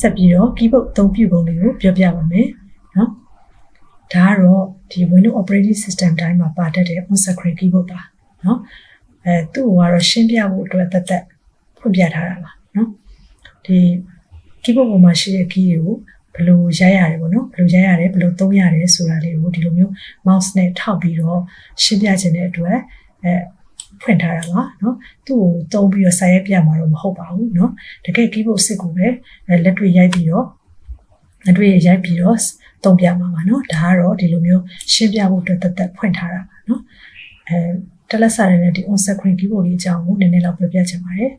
ဆက်ပြီးတော့ keyboard အသုံးပြုပုံလေးကိုပြောပြပါမယ်နော်ဒါကတော့ဒီ Windows operating system တိုင်းမှာပါတတ်တဲ့ on screen keyboard ပါနော်အဲသူ့ကိုကတော့ရှင်းပြဖို့အတွက်သက်သက်ဖွင့်ပြထားတာပါနော်ဒီ keyboard ပေါ်မှာရှိတဲ့ key တွေကိုဘယ်လိုရိုက်ရတယ်ပေါ့နော်ဘယ်လိုရိုက်ရတယ်ဘယ်လိုသုံးရတယ်ဆိုတာလေးကိုဒီလိုမျိုး mouse နဲ့ထောက်ပြီးတော့ရှင်းပြခြင်းတဲ့အတွက်အဲ ဖွင့်ထားတာပါနော်သူ့ကိုတုံးပြီးတော့စာရိုက်ပြမှာတော့မဟုတ်ပါဘူးနော်တကယ် keyboard စစ်ကိုပဲလက်တွေ့ရိုက်ပြီးတော့လက်တွေ့ရိုက်ပြီးတော့တုံးပြမှာပါနော်ဒါကတော့ဒီလိုမျိုးရှင်းပြဖို့အတွက်တသက်ဖွင့်ထားတာပါနော်အဲတက်လက်စာရတဲ့ဒီ on screen keyboard လေးအကြောင်းကိုနည်းနည်းလောက်ပြောပြချင်ပါတယ်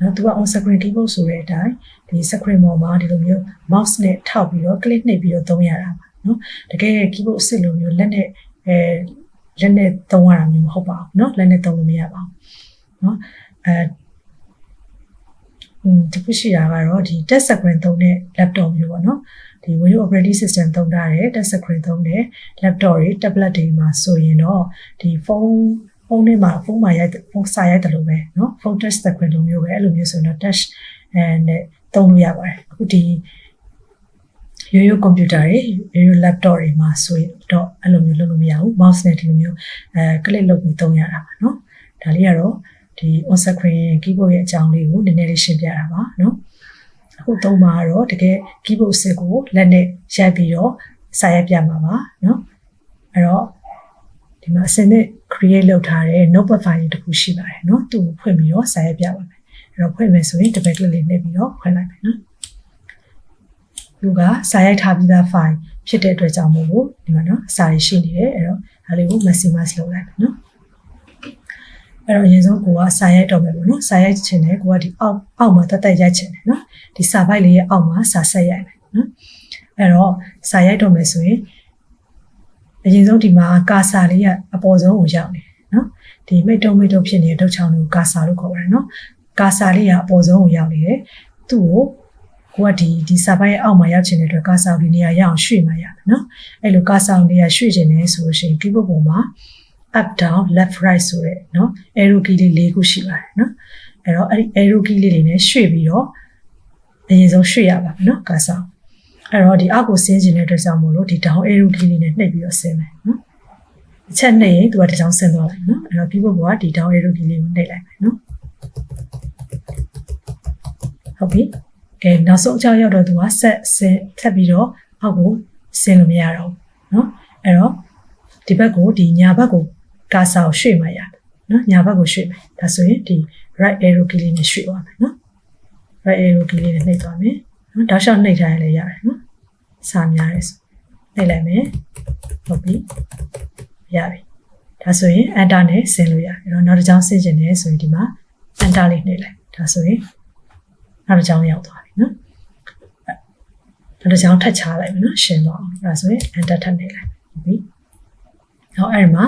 နော်သူက on screen keyboard ဆိုတဲ့အတိုင်းဒီ screen ပေါ်မှာဒီလိုမျိုး mouse နဲ့ထောက်ပြီးတော့ click နှိပ်ပြီးတော့သုံးရတာပါနော်တကယ် keyboard အစ်စ်လိုမျိုးလက်နဲ့အဲ လက်နဲ့သုံးရတာမျိုးမဟုတ်ပါဘူးเนาะလက်နဲ့သုံးလို့မရပါဘူးเนาะအဲอืมတခုရှိတာကတော့ဒီ touch screen သုံးတဲ့ laptop မျိုးပေါ့เนาะဒီ Windows operating system သုံးထားတဲ့ touch screen သုံးတဲ့ laptop တွေ tablet တွေမှာဆိုရင်တော့ဒီဖုန်းဖုန်းထဲမှာဖုန်းမှာရိုက်ဖုန်းစာရိုက်တယ်လို့ပဲเนาะဖုန်း touch screen လိုမျိုးပဲအဲ့လိုမျိုးဆိုရင်တော့ touch အဲနဲ့သုံးလို့ရပါတယ်အခုဒီ ရိုးရိုးကွန်ပျူတာတွေရိုးရိုး laptop တွေမှာဆိုရင်တော့အဲ့လိုမျိုးလုပ်လို့မရဘူး mouse နဲ့ဒီလိုမျိုးအဲ click လုပ်ပြီးသုံးရတာပါเนาะဒါလေးကတော့ဒီ on screen keyboard ရဲ့အကြောင်းလေးကိုနည်းနည်းလေးရှင်းပြတာပါเนาะအခုသုံးမှာတော့တကယ် keyboard စစ်ကိုလက်နဲ့ရိုက်ပြီးတော့စာရိုက်ပြမှာပါเนาะအဲ့တော့ဒီမှာအစနစ် create လုပ်ထားတဲ့ notepad file တစ်ခုရှိပါတယ်เนาะသူ့ကိုဖွင့်ပြီးတော့စာရိုက်ပြပါမယ်အဲ့တော့ဖွင့်မယ်ဆိုရင် double click လေးနှိပ်ပြီးတော့ဖွင့်လိုက်မယ်เนาะ သူကစာရိုက်ထားပြီးသား file ဖြစ်တဲ့အတွက်ကြောင့်မို့လို့ဒီမှာနော်စာရရှိနေတယ်အဲ့တော့ဒါလေးကို maximize လုပ်လိုက်ပါနော်အဲ့တော့အရင်ဆုံးကိုကစာရိုက်တော့မယ်ပေါ့နော်စာရိုက်ချင်တယ်ကိုကဒီအောက်အောက်မှာတက်တက်ရိုက်ချင်တယ်နော်ဒီစာပိုက်လေးရဲ့အောက်မှာစာဆက်ရိုက်မယ်နော်အဲ့တော့စာရိုက်တော့မယ်ဆိုရင်အရင်ဆုံးဒီမှာကာစာလေးကအပေါ်ဆုံးကိုရောက်နေနော်ဒီမိတ်တုံးမိတ်တုံးဖြစ်နေတဲ့ဒုတ်ချောင်းကိုကာစာလို့ခေါ်ပါတယ်နော်ကာစာလေးကအပေါ်ဆုံးကိုရောက်နေတယ်သူ့ကို ကိုကဒီဒီစာပိုင်းအောက်မှာရောက်ချင်တဲ့အတွက်ကားဆောင်ဒီနေရာရအောင်ရွှေ့မှရမယ်နော်အဲ့လိုကားဆောင်နေရာရွှေ့ချင်တယ်ဆိုလို့ရှိရင် keyboard ပေါ်မှာ up down left right ဆိုတဲ့နော် arrow key လေး၄ခုရှိပါတယ်နော်အဲ့တော့အဲ့ဒီ arrow key လေးတွေနဲ့ရွှေ့ပြီးတော့အရင်ဆုံးရွှေ့ရပါမယ်နော်ကားဆောင်အဲ့တော့ဒီအောက်ကိုဆင်းချင်တဲ့အတွက်ကြောင့်မို့လို့ဒီ down arrow key လေးနဲ့နှိပ်ပြီးတော့ဆင်းမယ်နော်အချက်နှိပ်ရင်သူကတစ်ချောင်းဆင်းသွားတယ်နော်အဲ့တော့ keyboard ပေါ်ကဒီ down arrow key လေးကိုနှိပ်လိုက်မယ်နော်ဟုတ်ပြီ ကဲနောက်ဆုံးအကြောင်းရောက်တော့သူကဆက်ဆင်းဆက်ပြီးတော့အောက်ကိုဆင်းလို့မရတော့ဘူးเนาะအဲ့တော့ဒီဘက်ကိုဒီညာဘက်ကိုကာစာကိုရွှေ့မှရတယ်နော်ညာဘက်ကိုရွှေ့မယ်ဒါဆိုရင်ဒီ right arrow key လေးနဲ့ရွှေ့သွားမယ်နော် right arrow key လေးနဲ့နှိပ်သွားမယ်နော်တောက်လျှောက်နှိပ်ထားရင်လည်းရတယ်နော်စာများရဲဆိုနှိပ်လိုက်မယ်ဟုတ်ပြီရပြီဒါဆိုရင် enter နဲ့ဆင်းလို့ရတယ်အဲ့တော့နောက်တစ်ကြောင်းဆင်းကျင်တယ်ဆိုရင်ဒီမှာ enter လေးနှိပ်လိုက်ဒါဆိုရင်နောက်တစ်ကြောင်းရောက်သွားပြီ နော်နောက်တစ်ကြောင်းထပ်ချလိုက်မယ်နော်ရှင်းသွားအောင်အဲ့ဒါဆိုရင် enter ထပ်နှိပ်လိုက်ဟုတ်ပြီနောက်အဲ့ဒီမှာ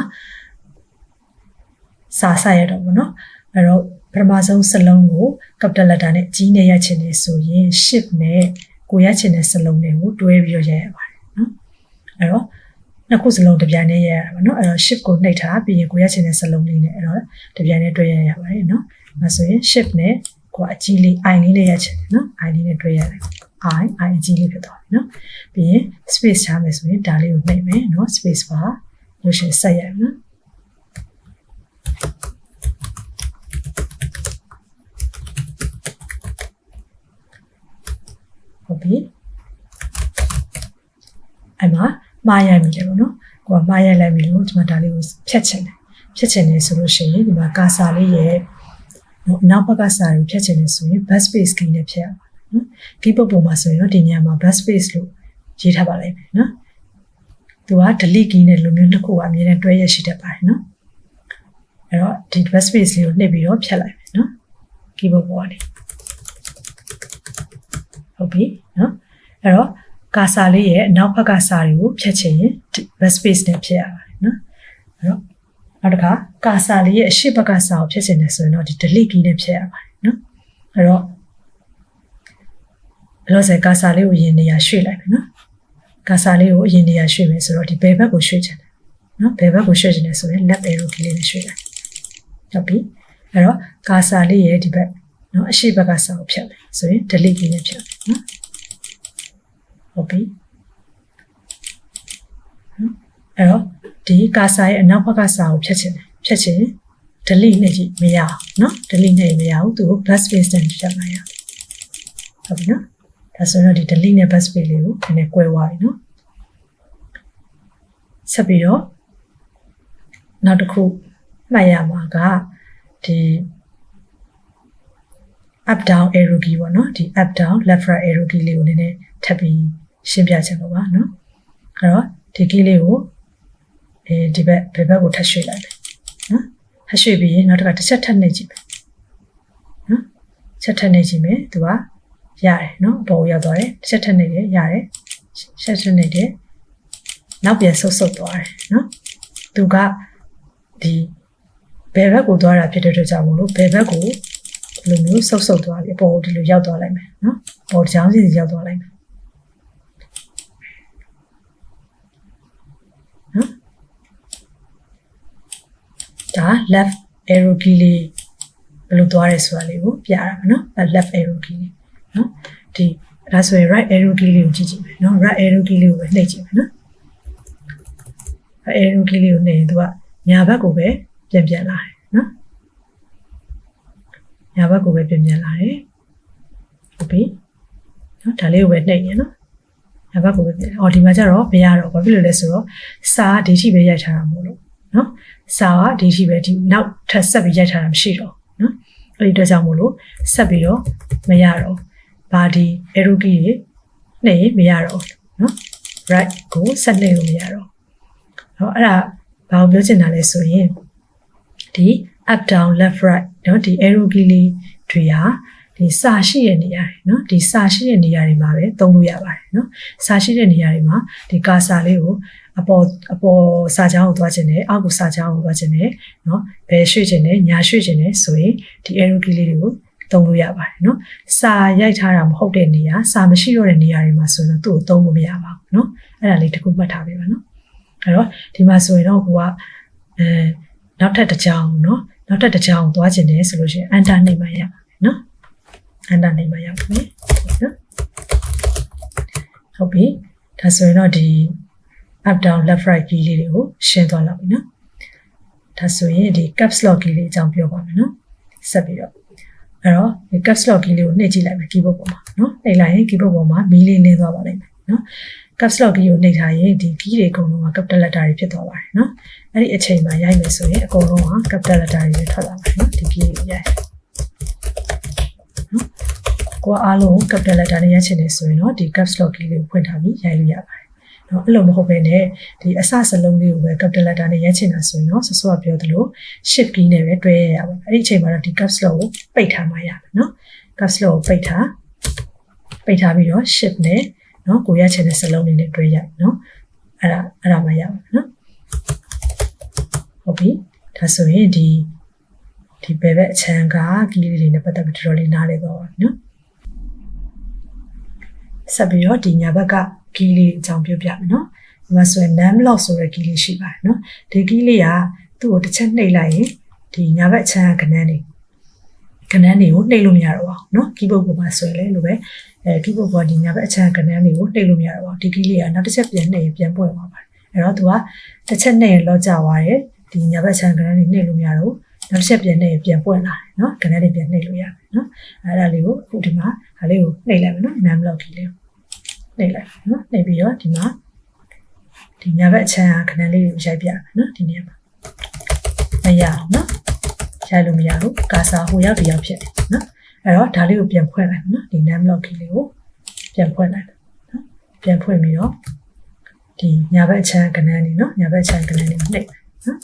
စာဆက်ရတော့ဗောနော်အဲ့တော့ပထမဆုံးစလုံးကို capital letter နဲ့ကြီးနဲ့ရိုက်ချင်နေဆိုရင် shift နဲ့ကိုရိုက်ချင်တဲ့စလုံးတွေကိုတွဲပြီးတော့ရိုက်ရပါတယ်နော်အဲ့တော့နှစ်ခုစလုံးတစ်ပြိုင်တည်းရိုက်ရတာပါနော်အဲ့တော့ shift ကိုနှိပ်ထားပြီးရင်ကိုရိုက်ချင်တဲ့စလုံးလေးနဲ့အဲ့တော့တစ်ပြိုင်တည်းတွဲရိုက်ရပါတယ်နော်အဲ့ဆိုရင် shift နဲ့ ကိုအကြီးလေး i လေးနဲ့ရိုက်ချင်တယ်နော် i လေးနဲ့တွဲရိုက်လိုက် i i အကြီးလေးဖြစ်သွားပြီနော်ပြီးရင် space ချမယ်ဆိုရင်ဒါလေးကိုနှိပ်မယ်နော် space bar လို့ရှိရင်ဆက်ရိုက်နော်ဟုတ်ပြီအဲ့မှာမှားရိုက်မိတယ်ပေါ့နော်ကိုကမှားရိုက်လိုက်ပြီလို့ဒီမှာဒါလေးကိုဖြတ်ချင်တယ်ဖြတ်ချင်တယ်ဆိုလို့ရှိရင်ဒီမှာကာစာလေးရဲ့ နောက်ဘက်ကစာကိုဖြတ်ချင်တယ်ဆိုရင် back space key နဲ့ဖြတ်ရပါနော် keyboard ပေါ်မှာဆိုရင်တော့ဒီညမှာ back space လို့ရေးထားပါလိမ့်မယ်နော်သူက delete key နဲ့လိုမျိုးတစ်ခုကအမြဲတမ်းတွဲရရှိတတ်ပါတယ်နော်အဲ့တော့ဒီ back space လေးကိုနှိပ်ပြီးတော့ဖြတ်လိုက်မယ်နော် keyboard ပေါ်ကနေဟုတ်ပြီနော်အဲ့တော့ကာစာလေးရဲ့အနောက်ဘက်ကစာတွေကိုဖြတ်ချင်ရင် back space နဲ့ဖြတ်ရပါတယ်နော်အဲ့တော့ နောက်တစ်ခါကာစာလေးရဲ့အရှိဘက်ကစာကိုဖြတ်ချင်တယ်ဆိုရင်တော့ဒီ delete key နဲ့ဖြတ်ရပါတယ်နော်အဲ့တော့ဘယ်လိုလဲကာစာလေးကိုယင်နေရာရွှေ့လိုက်မယ်နော်ကာစာလေးကိုအရင်နေရာရွှေ့မယ်ဆိုတော့ဒီဘယ်ဘက်ကိုရွှေ့ချင်တယ်နော်ဘယ်ဘက်ကိုရွှေ့ချင်တယ်ဆိုရင် left arrow key လေးနဲ့ရွှေ့လိုက်ဟုတ်ပြီအဲ့တော့ကာစာလေးရဲ့ဒီဘက်နော်အရှိဘက်ကစာကိုဖြတ်မယ်ဆိုရင် delete လေးနဲ့ဖြတ်မယ်နော်ဟုတ်ပြီအဲ့တော့ ဒီကာစာရဲ့အနောက်ဘက်ကစာကိုဖြတ်ချင်တယ်ဖြတ်ချင် delete နဲ့ကြည့်မရအောင်နော် delete နဲ့မရဘူးသူကို plus space နဲ့ဖြတ်လိုက်ရဟုတ်ပြီနော်ဒါဆိုရင်တော့ဒီ delete နဲ့ plus space လေးကိုနည်းနည်း꿰သွားပြီနော်ဆက်ပြီးတော့နောက်တစ်ခုမှတ်ရမှာကဒီ up down arrow key ပေါ့နော်ဒီ up down left right arrow key လေးကိုနည်းနည်းထပ်ပြီးရှင်းပြချင်လို့ပါနော်အဲ့တော့ဒီ key လေးကို အဲဒီဘက်ဘယ်ဘက်ကိုထပ်ရွှေ့လိုက်မယ်နော်ထပ်ရွှေ့ပြီးရင်နောက်တစ်ခါတစ်ချက်ထပ်နှိပ်ကြည့်မယ်နော်ချက်ထပ်နှိပ်ကြည့်မယ်သူကရတယ်နော်အပေါ်ရောက်သွားတယ်တစ်ချက်ထပ်နှိပ်တယ်ရတယ်ချက်ထပ်နှိပ်တယ်နောက်ပြန်ဆုပ်ဆုပ်သွားတယ်နော်သူကဒီဘယ်ဘက်ကိုသွားတာဖြစ်တဲ့အတွက်ကြောင့်မလို့ဘယ်ဘက်ကိုဒီလိုမျိုးဆုပ်ဆုပ်သွားပြီအပေါ်ကိုဒီလိုရောက်သွားလိုက်မယ်နော်အပေါ်ကြောင်းစီရောက်သွားလိုက်မယ်နော် ဒါ left arrow key လေးဘယ်လိုသွားရဲဆိုတာလေးကိုပြရမှာနော် left arrow key လေးနော်ဒီဒါဆိုရင် right arrow key လေးကိုကြည့်ကြည့်မယ်နော် right arrow key လေးကိုပဲနှိပ်ကြည့်မယ်နော် arrow key လေးကိုနှိပ်ရင်သူကညာဘက်ကိုပဲပြန်ပြန်လာတယ်နော်ညာဘက်ကိုပဲပြန်ပြန်လာတယ်ဟုတ်ပြီနော်ဒါလေးကိုပဲနှိပ်ရင်နော်ညာဘက်ကိုပဲပြန်အော်ဒီမှာကျတော့မရတော့ဘာဖြစ်လို့လဲဆိုတော့စာကဒီရှိပဲရိုက်ထားတာမို့လို့ နော်စာကဒီရှိပဲဒီနောက်ထပ်ဆက်ပြီးရိုက်ထားတာမရှိတော့နော်အဲ့ဒီအတွက်ကြောင့်မို့လို့ဆက်ပြီးတော့မရတော့ဘာဒီ arrow key တွေနှိပ်မရတော့နော် right ကိုဆက်နှိပ်လို့မရတော့ဟောအဲ့ဒါဘာကိုပြောချင်တာလဲဆိုရင်ဒီ up down left right နော်ဒီ arrow key လေးတွေဟာ ဒီစာရှိတဲ့နေရာတွေเนาะဒီစာရှိတဲ့နေရာတွေမှာပဲသုံးလို့ရပါတယ်เนาะစာရှိတဲ့နေရာတွေမှာဒီကာစာလေးကိုအပေါ်အပေါ်စာချောင်းကိုသွားခြင်းနဲ့အောက်ကစာချောင်းကိုသွားခြင်းနဲ့เนาะဘယ်ရွှေ့ခြင်းနဲ့ညာရွှေ့ခြင်းနဲ့ဆိုရင်ဒီ arrow key လေးတွေကိုသုံးလို့ရပါတယ်เนาะစာရိုက်ထားတာမဟုတ်တဲ့နေရာစာမရှိတော့တဲ့နေရာတွေမှာဆိုရင်တော့သူ့ကိုသုံးလို့မရပါဘူးเนาะအဲ့ဒါလေးတစ်ခုမှတ်ထားပေးပါเนาะအဲ့တော့ဒီမှာဆိုရင်တော့ကိုကအဲနောက်ထပ်တစ်ကြောင်เนาะနောက်ထပ်တစ်ကြောင်သွားခြင်းနဲ့ဆိုလို့ရှိရင် enter နေမှရပါမယ်เนาะ အန္တနေမှာရောက်ပြီနော်ဟုတ်ပြီဒါဆိုရင်တော့ဒီ up down left right key လေးတွေကိုရှင်းသွားလောက်ပြီနော်ဒါဆိုရင်ဒီ caps lock key လေးအကြောင်းပြောပါမယ်နော်ဆက်ပြီးတော့အဲ့တော့ဒီ caps lock key လေးကိုနှိပ်ကြည့်လိုက်မယ် keyboard ပေါ်မှာနော်နှိပ်လိုက်ရင် keyboard ပေါ်မှာမီးလေးလင်းသွားပါလိမ့်မယ်နော် caps lock key ကိုနှိပ်ထားရင်ဒီ key တွေအကုန်လုံးက capital letter တွေဖြစ်သွားပါတယ်နော်အဲ့ဒီအချိန်မှာရိုက်မယ်ဆိုရင်အကုန်လုံးက capital letter တွေထွက်လာပါတယ်နော်ဒီ key ကိုရိုက် နော်ကိုကအားလုံး capital letter နဲ့ရိုက်ချင်နေဆိုရင်တော့ဒီ caps lock key လေးကိုဖွင့်ထားပြီးရိုက်လို့ရပါတယ်နော်အဲ့လိုမဟုတ်ဘဲနဲ့ဒီအစစလုံးလေးကိုပဲ capital letter နဲ့ရိုက်ချင်တာဆိုရင်တော့ဆဆကပြောသလို shift key နဲ့ပဲတွဲရရပါတယ်အဲ့ဒီအချိန်မှာတော့ဒီ caps lock ကိုပိတ်ထားမှရမယ်နော် caps lock ကိုပိတ်ထားပိတ်ထားပြီးတော့ shift နဲ့နော်ကိုရချင်တဲ့စလုံးလေးနဲ့တွဲရိုက်နော်အဲ့ဒါအဲ့ဒါမှရပါနော်ဟုတ်ပြီဒါဆိုရင်ဒီ ဒီဘယ်ဘက်အချမ်းကကီးလေးတွေနဲ့ပတ်သက်ပြီးတော်တော်လေးနားလည်သွားပါပြီနော်ဆက်ပြီးတော့ဒီညာဘက်ကကီးလေးအကြောင်းပြောပြမယ်နော်ဒီမှာဆိုရင် name lock ဆိုတဲ့ကီးလေးရှိပါတယ်နော်ဒီကီးလေးကသူ့ကိုတစ်ချက်နှိပ်လိုက်ရင်ဒီညာဘက်အချမ်းကကနန်းနေကနန်းတွေကိုနှိပ်လို့မရတော့ပါဘူးเนาะ keyboard ပေါ်မှာဆိုရင်လည်းလိုပဲအဲ keyboard ပေါ်ဒီညာဘက်အချမ်းကနန်းတွေကိုနှိပ်လို့မရတော့ပါဘူးဒီ key လေးကနောက်တစ်ချက်ပြန်နှိပ်ရင်ပြန်ပွင့်သွားပါတယ်အဲ့တော့သူကတစ်ချက်နှိပ်ရင်လော့ကျသွားတယ်ဒီညာဘက်အချမ်းကနန်းတွေနှိပ်လို့မရတော့ဘူး နောက်ဆက်ပြန်နှိပ်ပြန်ပွင့်လာတယ်နော်ကနက်လေးပြန်နှိပ်လို့ရမယ်နော်အဲ့ဒါလေးကိုအခုဒီမှာဒါလေးကိုနှိပ်လိုက်မယ်နော်နမ်လောက်ကြီးလေးနှိပ်လိုက်နော်နှိပ်ပြီးတော့ဒီမှာဒီညာဘက်အချမ်းကနက်လေးကိုရိုက်ပြမယ်နော်ဒီနေရာမှာမရအောင်နော်ရိုက်လို့မရဘူးကာစာဟိုရောက်ဒီရောက်ဖြစ်တယ်နော်အဲ့တော့ဒါလေးကိုပြန်ဖွင့်လိုက်နော်ဒီနမ်လောက်ကြီးလေးကိုပြန်ဖွင့်လိုက်နော်ပြန်ဖွင့်ပြီးတော့ဒီညာဘက်အချမ်းကနန်းနေနော်ညာဘက်အချမ်းကနန်းနေနှိပ်နော်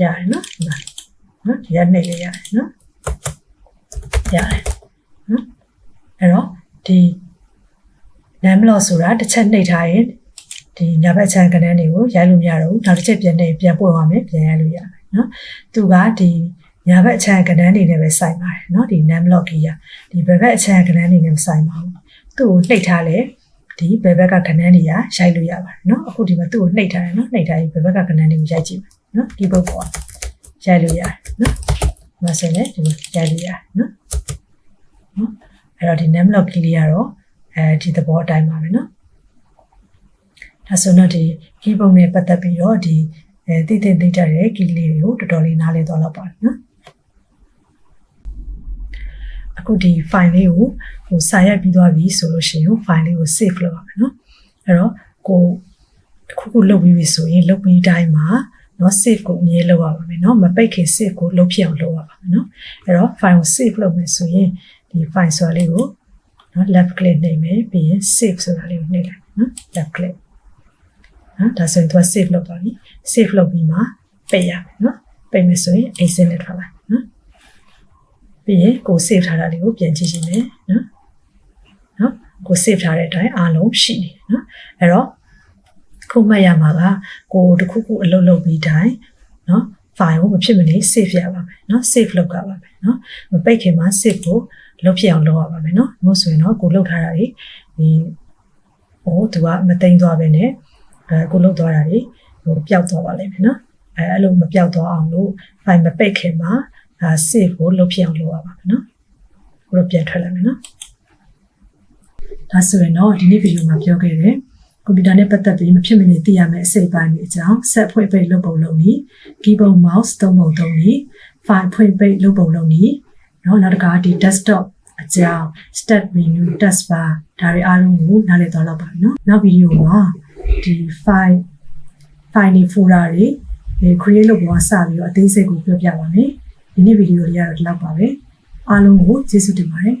ရတယ်နော်ဒီမှာ เนาะဒီကနှိပ်ရရတယ်เนาะရတယ်เนาะအဲ့တော့ဒီ name lock ဆိုတာတစ်ချက်နှိပ်ထားရင်ဒီညာဘက်ချမ်းကနန်းတွေကိုရိုက်လို့မရတော့ဘူးနောက်တစ်ချက်ပြန်နေပြန်ပွင့်သွားမယ်ပြန်ရိုက်လို့ရမယ်เนาะသူကဒီညာဘက်အချမ်းကနန်းတွေနဲ့ပဲစိုက်ပါတယ်เนาะဒီ name lock ကြီးอ่ะဒီဘက်ဘက်အချမ်းကနန်းတွေနဲ့မစိုက်ပါဘူးသူ့ကိုနှိပ်ထားလဲဒီဘယ်ဘက်ကကနန်းတွေကရိုက်လို့ရပါတယ်เนาะအခုဒီမှာသူ့ကိုနှိပ်ထားတယ်เนาะနှိပ်ထားရင်ဘယ်ဘက်ကကနန်းတွေကိုရိုက်ကြည့်မယ်เนาะဒီဘက်ပေါ် ရိုက်လို့ရတယ်နော်မဆင်နဲ့ဒီမှာရိုက်လို့ရတယ်နော်နော်အဲ့တော့ဒီ name lock ကလေးကတော့အဲဒီသဘောအတိုင်းပါပဲနော်ဒါဆိုတော့ဒီ key ပုံနဲ့ပတ်သက်ပြီးတော့ဒီအဲတည်တည်သိကြတဲ့ key လေးတွေကိုတော်တော်လေးနားလည်သွားတော့ပါတယ်နော်အခုဒီ file လေးကိုဟိုစာရိုက်ပြီးသွားပြီဆိုလို့ရှိရင်ဟို file လေးကို save လုပ်ပါမယ်နော်အဲ့တော့ကိုတစ်ခုခုလုပ်ပြီးပြီဆိုရင်လုပ်ပြီးတိုင်းမှာ နော် save ကိုအမြဲလုပ်ရပါမယ်နော်မပိတ်ခင် save ကိုလုပ်ဖြစ်အောင်လုပ်ရပါမယ်နော်အဲ့တော့ file ကို save လုပ်မယ်ဆိုရင်ဒီ file ဆိုတာလေးကိုနော် left click နှိပ်မယ်ပြီးရင် save ဆိုတာလေးကိုနှိပ်လိုက်နော် left click နော်ဒါဆိုရင်သူက save လုပ်ပါပြီ save လုပ်ပြီးမှပိတ်ရမယ်နော်ပိတ်မယ်ဆိုရင် exit နဲ့ထွက်လာနော်ပြီးရင်ကို save ထားတာလေးကိုပြန်ကြည့်ရှင်မယ်နော်နော်ကို save ထားတဲ့အတိုင်းအားလုံးရှိနေနော်အဲ့တော့ ခုမှတ်ရမှာကကိုတစ်ခုခုအလုပ်လုပ်ပြီးတိုင်းနော် file ကိုမဖြစ်မနေ save ရပါမယ်နော် save လုပ်ရပါမယ်နော်မပိတ်ခင်မှာ save ကိုလုပ်ဖြစ်အောင်လုပ်ရပါမယ်နော်မို့ဆိုရင်တော့ကိုလုပ်ထားတာတွေဒီဟိုသူကမသိမ်းသွားပဲနဲ့အဲကိုလုပ်သွားတာတွေဟိုပျောက်သွားပါလိမ့်မယ်နော်အဲအဲ့လိုမပျောက်သွားအောင်လို့ file မပိတ်ခင်မှာအဲ save ကိုလုပ်ဖြစ်အောင်လုပ်ရပါမယ်နော်ကိုတော့ပြန်ထွက်လိုက်မယ်နော်ဒါဆိုရင်တော့ဒီနေ့ဗီဒီယိုမှာပြောခဲ့တဲ့ ကွန်ပျူတာနဲ့ပတ်သက်ပြီးမဖြစ်မနေသိရမယ့်အစိတ်ပိုင်းတွေအကြောင်းဆက်ဖွင့်ပိတ်လုပ်ပုံလုပ်နည်း keyboard mouse သုံးပုံသုံးနည်း file ဖွင့်ပိတ်လုပ်ပုံလုပ်နည်းเนาะနောက်တစ်ခါဒီ desktop အကြောင်း start menu taskbar ဒါတွေအားလုံးကိုနားလည်သွားလောက်ပါပြီเนาะနောက်ဗီဒီယိုမှာဒီ file file တွေ folder တွေဒီ create လုပ်ပေါ်စပြီးတော့အသေးစိတ်ကိုပြောပြပါမယ်ဒီနေ့ဗီဒီယိုလေးကတော့ဒီလောက်ပါပဲအားလုံးကိုကျေးဇူးတင်ပါတယ်